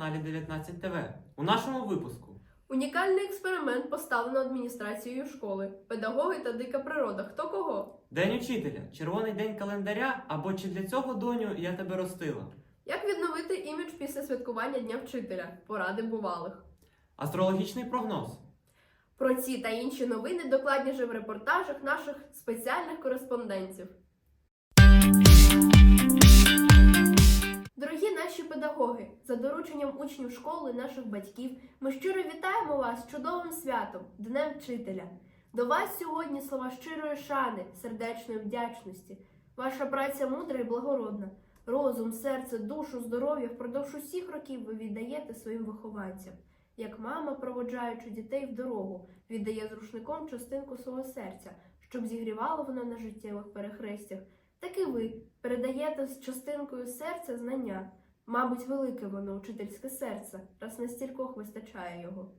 каналі 19 ТВ. У нашому випуску Унікальний експеримент поставлено адміністрацією школи. Педагоги та дика природа. Хто кого? День учителя, червоний день календаря або чи для цього доню я тебе ростила. Як відновити імідж після святкування Дня вчителя? Поради бувалих. Астрологічний прогноз. Про ці та інші новини докладніше в репортажах наших спеціальних кореспондентів. Дорогі наші педагоги, за дорученням учнів школи, наших батьків, ми щиро вітаємо вас з чудовим святом, Днем Вчителя. До вас сьогодні слова щирої шани, сердечної вдячності. Ваша праця мудра і благородна. Розум, серце, душу, здоров'я впродовж усіх років ви віддаєте своїм вихованцям. Як мама, проводжаючи дітей в дорогу, віддає з рушником частинку свого серця, щоб зігрівало воно на життєвих перехрестях, так і ви передаєте з частинкою серця знання. Мабуть, велике воно учительське серце, раз на стількох вистачає його.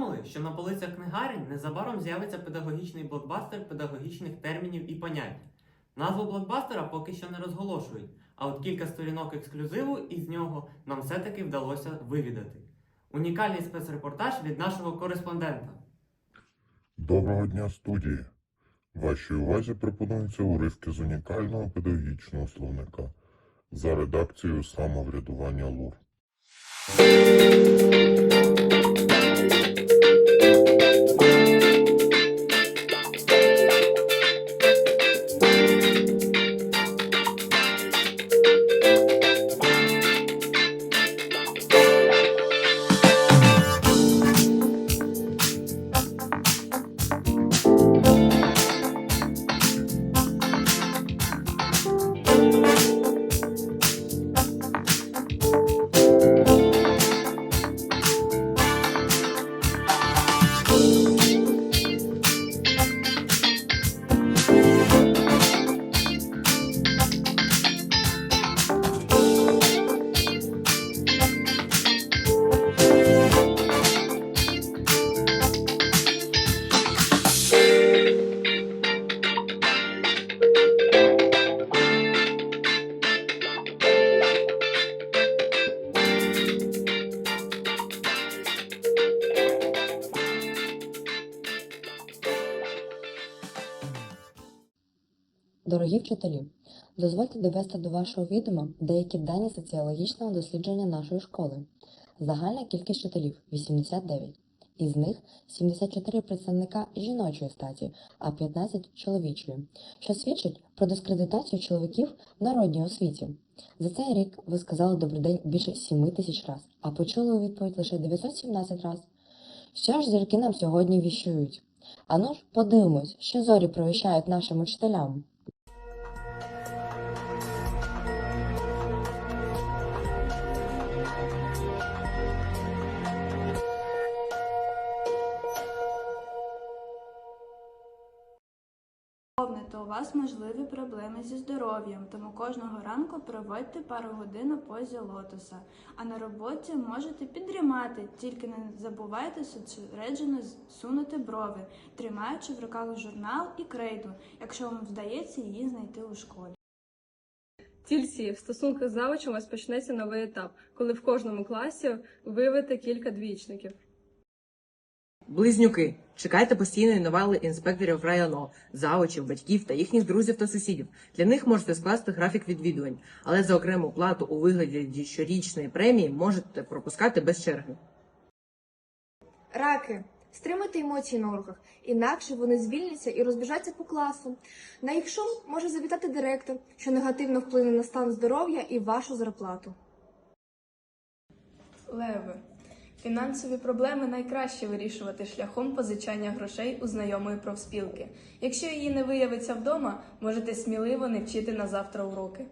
Повідомили, що на полицях книгарень незабаром з'явиться педагогічний блокбастер педагогічних термінів і понять. Назву блокбастера поки що не розголошують, а от кілька сторінок ексклюзиву із нього нам все-таки вдалося вивідати. Унікальний спецрепортаж від нашого кореспондента. Доброго дня, студії! Вашій увазі пропонуються уривки з унікального педагогічного словника за редакцією самоврядування ЛУР. Дорогі вчителі, дозвольте довести до вашого відома деякі дані соціологічного дослідження нашої школи. Загальна кількість вчителів 89. Із них 74 представника жіночої статі, а 15 чоловічої, що свідчить про дискредитацію чоловіків в народній освіті. За цей рік ви сказали добрий день більше 7 тисяч раз, а почули у відповідь лише 917 раз. Що ж зірки нам сьогодні віщують? Ану ж подивимось, що зорі провіщають нашим учителям. Що у вас можливі проблеми зі здоров'ям, тому кожного ранку проводьте пару годин у позі лотоса. А на роботі можете підрімати, тільки не забувайте зосереджено сунути брови, тримаючи в руках журнал і крейду, якщо вам вдається її знайти у школі. Тільці в стосунках з завучем у вас почнеться новий етап, коли в кожному класі виявите кілька двічників. Близнюки. Чекайте постійної новели інспекторів району, завучів, батьків та їхніх друзів та сусідів. Для них можете скласти графік відвідувань, але за окрему плату у вигляді щорічної премії можете пропускати без черги. Раки. Стримуйте емоції на уроках, інакше вони звільняться і розбіжаться по класу. На їх шум може завітати директор, що негативно вплине на стан здоров'я і вашу зарплату. Леви. Фінансові проблеми найкраще вирішувати шляхом позичання грошей у знайомої профспілки. Якщо її не виявиться вдома, можете сміливо не вчити на завтра уроки.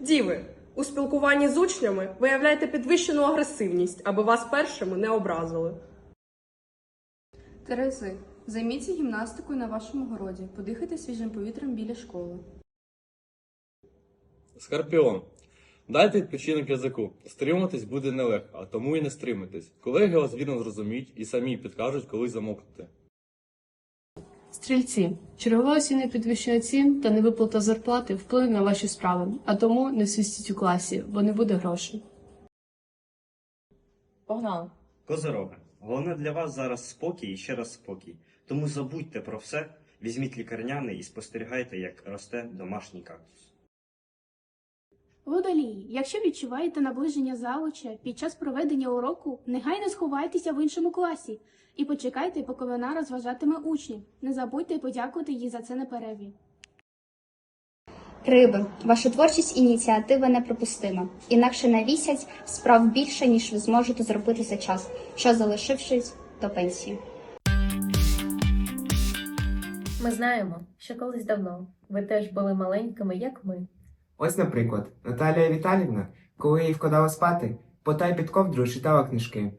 Діви, у спілкуванні з учнями виявляйте підвищену агресивність, аби вас першими не образили. Тереси, займіться гімнастикою на вашому городі, подихайте свіжим повітрям біля школи. Скорпіон. Дайте відпочинок язику. Стриматись буде нелегко, а тому і не стримайтесь. Колеги вас вірно зрозуміють і самі підкажуть, коли замовкнути. Стрільці, чергове осінне підвищення цін та невиплата зарплати вплине на ваші справи, а тому не свистіть у класі, бо не буде грошей. Погнали! Козороги. Головне для вас зараз спокій і ще раз спокій. Тому забудьте про все, візьміть лікарняний і спостерігайте, як росте домашній кактус. Водолії, якщо відчуваєте наближення завуча під час проведення уроку, негайно сховайтеся в іншому класі і почекайте, поки вона розважатиме учнів. Не забудьте подякувати їй за це на перерві. Риби, ваша творчість і ініціатива неприпустима. Інакше на місяць справ більше, ніж ви зможете зробити за час, що залишившись до пенсії. Ми знаємо, що колись давно ви теж були маленькими, як ми. Ось, наприклад, Наталія Віталівна, коли її вкладала спати, потай під ковдрою читала книжки.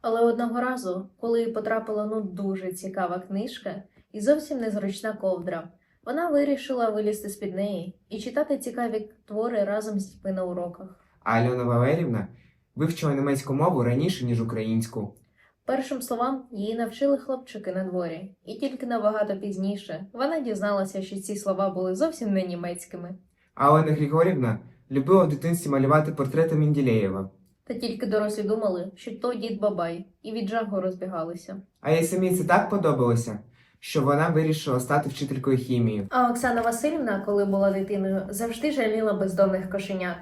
Але одного разу, коли їй потрапила ну дуже цікава книжка і зовсім незручна ковдра, вона вирішила вилізти з-під неї і читати цікаві твори разом з дітьми на уроках. А Альона Валерівна вивчила німецьку мову раніше, ніж українську. Першим словам її навчили хлопчики на дворі, і тільки набагато пізніше вона дізналася, що ці слова були зовсім не німецькими. А Олена Григорівна любила в дитинстві малювати портрети Менділеєва. Та тільки дорослі думали, що то дід Бабай, і від жаху розбігалися. А їй самій це так подобалося, що вона вирішила стати вчителькою хімії. А Оксана Васильівна, коли була дитиною, завжди жаліла бездомних кошенят.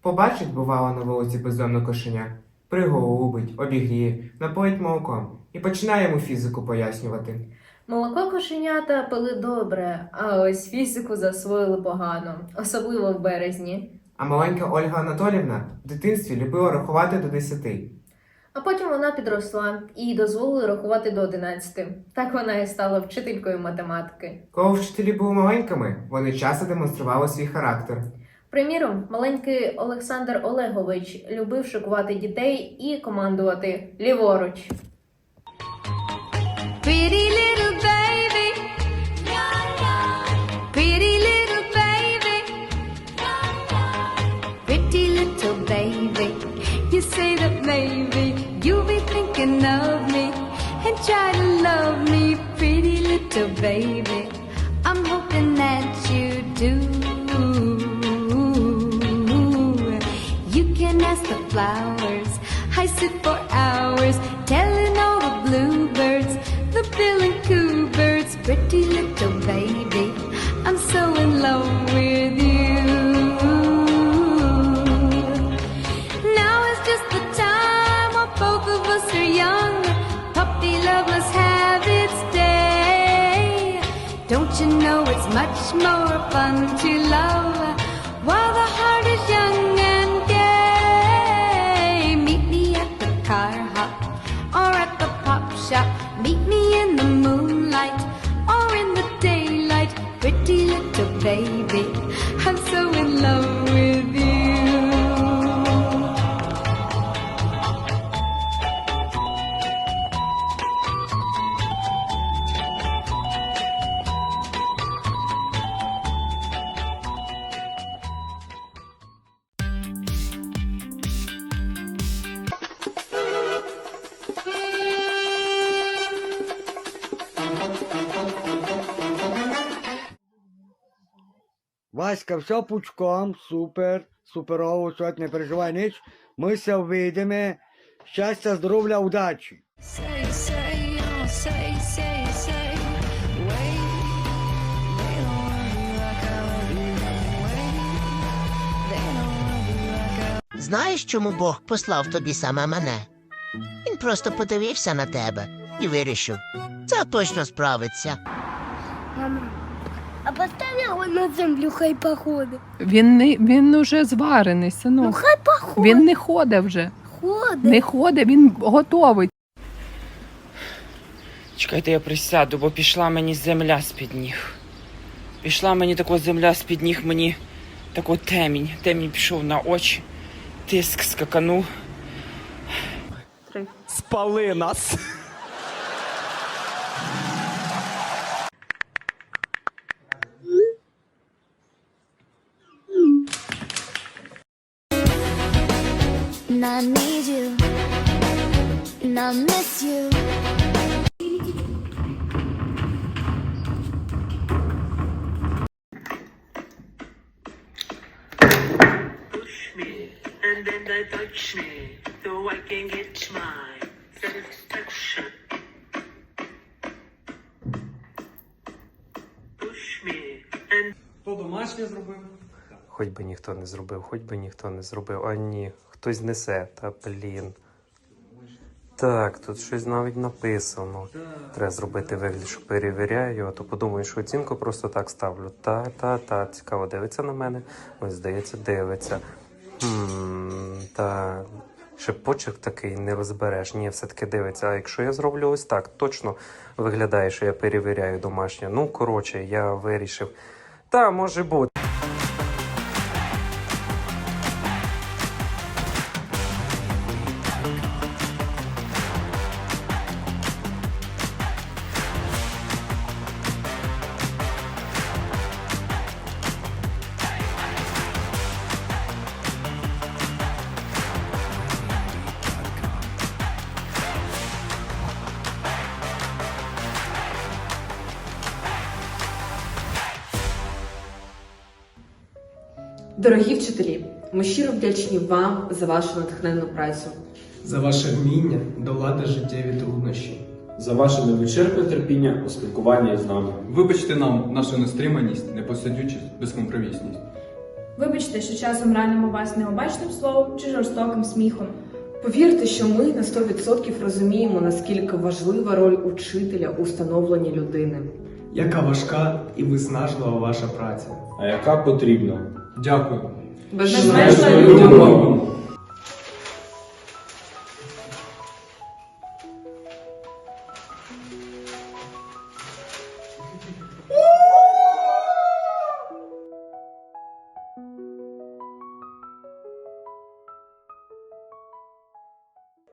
Побачить, бувало, на вулиці бездомне кошеня, приголубить, обігріє, напоїть молоком і починає йому фізику пояснювати. Молоко кошенята пили добре, а ось фізику засвоїли погано, особливо в березні. А маленька Ольга Анатолівна в дитинстві любила рахувати до десяти. А потім вона підросла і їй дозволили рахувати до 11. Так вона і стала вчителькою математики. Коли вчителі були маленькими, вони часто демонстрували свій характер. Приміром, маленький Олександр Олегович любив шокувати дітей і командувати ліворуч. Pretty baby. You say that maybe you'll be thinking of me and try to love me, pretty little baby. I'm hoping that you do. You can ask the flowers. I sit for hours telling all the bluebirds, the bill and coo birds, pretty little baby. I'm so in love with you. Baby, I'm so in love Васька, все пучком, супер, суперово, все, не переживай ніч. Ми все вийдемо. Щастя, здоров'я, удачі. Знаєш, чому Бог послав тобі саме мене? Він просто подивився на тебе і вирішив, це точно справиться. Мама, а постав його на землю, хай походить. Він не він уже зварений, синок. Ну хай походить. Він не ходить вже. Ходить. Не ходить, він готовий. Чекайте, я присяду, бо пішла мені земля з-під ніг. Пішла мені тако земля з-під ніг, мені тако темінь. Темінь пішов на очі, тиск скаканув. Спали нас. I need you, and I miss you. Push me, and then they touch me, so I can get my satisfaction. Push me and Хто домашнє зробив? Хоч би ніхто не зробив, хоч би ніхто не зробив. А ні, хтось несе, та блін. Так, тут щось навіть написано. Треба зробити вигляд, що перевіряю, а то подумаю, що оцінку просто так ставлю. Та, та, та, цікаво, дивиться на мене. Ось, здається, дивиться. Хм, та ще почерк такий не розбереш. Ні, все-таки дивиться. А якщо я зроблю ось так, точно виглядає, що я перевіряю домашнє. Ну, коротше, я вирішив. Та, може бути. Дорогі вчителі, ми щиро вдячні вам за вашу натхненну працю. За ваше вміння долати життєві труднощі. За ваше невичерпне терпіння у спілкуванні з нами. Вибачте нам нашу нестриманість, непосидючість, безкомпромісність. Вибачте, що часом ранимо вас необачним словом чи жорстоким сміхом. Повірте, що ми на 100% розуміємо, наскільки важлива роль учителя у становленні людини. Яка важка і виснажлива ваша праця. А яка потрібна? Дякую. Безмежна любов.